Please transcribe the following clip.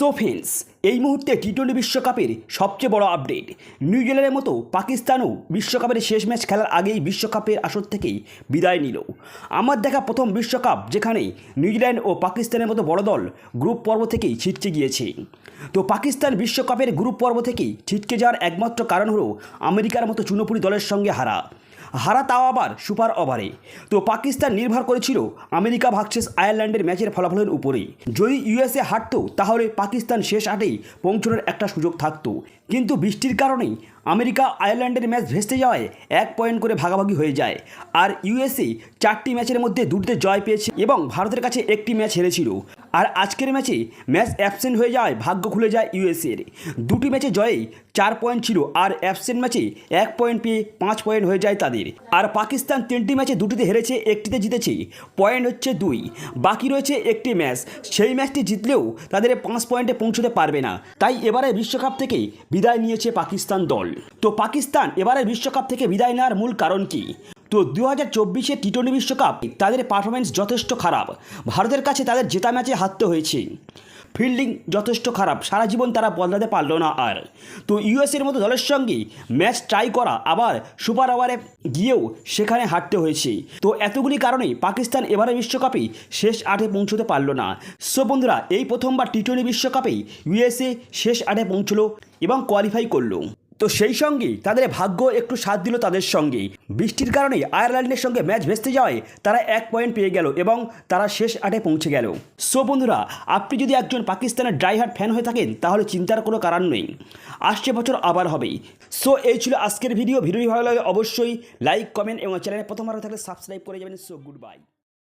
So friends এই মুহূর্তে T twenty বিশ্বকাপের সবচেয়ে বড় আপডেট। নিউজিল্যান্ডের মতো পাকিস্তানও বিশ্বকাপের শেষ ম্যাচ খেলার আগেই বিশ্বকাপের আসর থেকেই বিদায় নিল। আমার দেখা প্রথম বিশ্বকাপ, যেখানে নিউজিল্যান্ড ও পাকিস্তানের মতো বড় দল গ্রুপ পর্ব থেকেই ছিটকে গিয়েছে। তো পাকিস্তান বিশ্বকাপের গ্রুপ পর্ব থেকেই ছিটকে যাওয়ার একমাত্র কারণ হলো আমেরিকার মতো চুনোপুরি দলের সঙ্গে হারা। হারা তাও আবার সুপার ওভারে। তো পাকিস্তান নির্ভর করেছিল আমেরিকা ভার্সেস আয়ারল্যান্ডের ম্যাচের ফলাফলের উপরেই। যদি ইউএসএ হারত, তাহলে পাকিস্তান শেষ আটেই পৌঁছানোর একটা সুযোগ থাকতো। কিন্তু বৃষ্টির কারণেই আমেরিকা আয়ারল্যান্ডের ম্যাচ ভেস্তে যাওয়ায় এক পয়েন্ট করে ভাগাভাগি হয়ে যায়। আর ইউএসএ চারটি ম্যাচের মধ্যে দুটিতে জয় পেয়েছে এবং ভারতের কাছে একটি ম্যাচ হেরেছিল। আর আজকের ম্যাচে ম্যাচ অ্যাবসেন্ট হয়ে যাওয়ায় ভাগ্য খুলে যায় ইউএসএর দুটি ম্যাচে জয়েই চার পয়েন্ট ছিল আর অ্যাবসেন্ট ম্যাচে এক পয়েন্ট পেয়ে পাঁচ পয়েন্ট হয়ে যায় তাদের। আর পাকিস্তান তিনটি ম্যাচে দুটিতে হেরেছে, একটিতে জিতেছে। পয়েন্ট হচ্ছে দুই। বাকি রয়েছে একটি ম্যাচ। সেই ম্যাচটি জিতলেও তাদের পাঁচ পয়েন্টে পৌঁছতে পারবে না। তাই এবারে বিশ্বকাপ থেকে বিদায় নিয়েছে পাকিস্তান দল। তো পাকিস্তান এবারে বিশ্বকাপ থেকে বিদায় নেওয়ার মূল কারণ কি? তো দু হাজার চব্বিশে টি টোয়েন্টি বিশ্বকাপ, তাদের পারফরমেন্স যথেষ্ট খারাপ। ভারতের কাছে তাদের জেতা ম্যাচে হারতে হয়েছে। ফিল্ডিং যথেষ্ট খারাপ, সারা জীবন তারা বদলাতে পারল না আর। তো ইউএসের মতো দলের সঙ্গে ম্যাচ ট্রাই করা, আবার সুপার ওভারে গিয়েও সেখানে হারতে হয়েছে। তো এতগুলি কারণে পাকিস্তান এবারে বিশ্বকাপে শেষ আটে পৌঁছতে পারল না। সো বন্ধুরা, এই প্রথমবার টি টোয়েন্টি বিশ্বকাপেই ইউএসএ শেষ আটে পৌঁছলো এবং কোয়ালিফাই করল। তো সেই সঙ্গে তাদের ভাগ্য একটু সাথ দিল তাদের সঙ্গে বৃষ্টির কারণে আয়ারল্যান্ডের সঙ্গে ম্যাচ ভেস্তে যাওয়ায় তারা এক পয়েন্ট পেয়ে গেল এবং তারা শেষ আটে পৌঁছে গেল। সো বন্ধুরা, আপনি যদি একজন পাকিস্তানের ড্রাইহার্ড ফ্যান হয়ে থাকেন, তাহলে চিন্তার কোনো কারণ নেই। আসছে বছর আবার হবেই। সো এই ছিল আজকের ভিডিও। ভিডিও ভালো লাগে অবশ্যই লাইক, কমেন্ট এবং চ্যানেলে প্রথমবার থাকলে সাবস্ক্রাইব করে যাবেন। So goodbye.